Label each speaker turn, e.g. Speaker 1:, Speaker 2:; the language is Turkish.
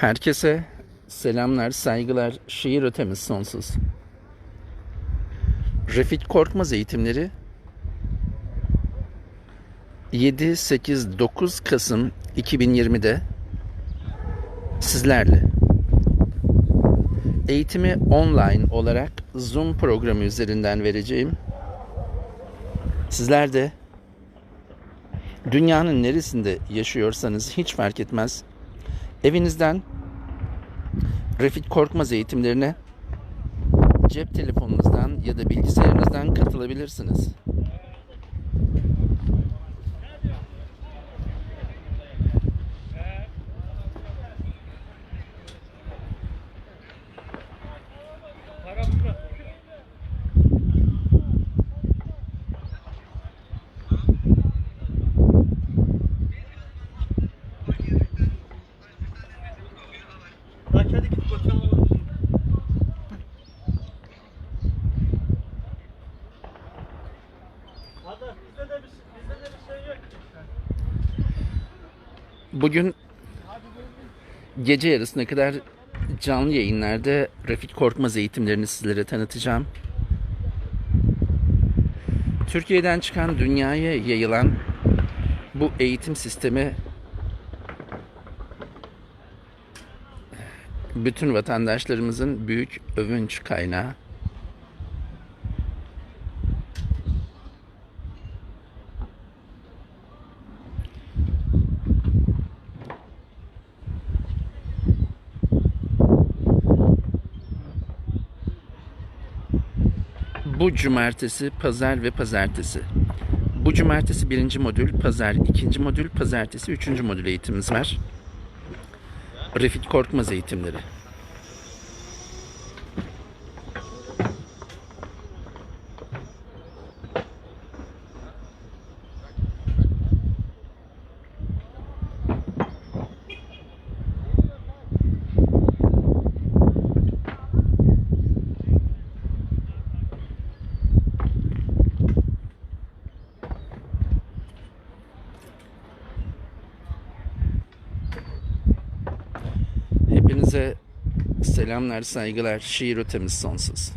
Speaker 1: Herkese selamlar, saygılar, şiir ötemiz sonsuz. Refik Korkmaz eğitimleri 7, 8, 9 Kasım 2020'de sizlerle. Eğitimi online olarak Zoom programı üzerinden vereceğim. Sizler de dünyanın neresinde yaşıyorsanız hiç fark etmez. Evinizden Refik Korkmaz eğitimlerine cep telefonunuzdan ya da bilgisayarınızdan katılabilirsiniz. Bugün gece yarısına kadar canlı yayınlarda Refik Korkmaz eğitimlerini sizlere tanıtacağım. Türkiye'den çıkan dünyaya yayılan bu eğitim sistemi bütün vatandaşlarımızın büyük övünç kaynağı. Bu cumartesi, pazar ve pazartesi. Bu cumartesi birinci modül, pazar ikinci modül, pazartesi üçüncü modül eğitimimiz var. Refik Korkmaz eğitimleri. Hepinize selamlar, saygılar, şiir ötemiz sonsuz.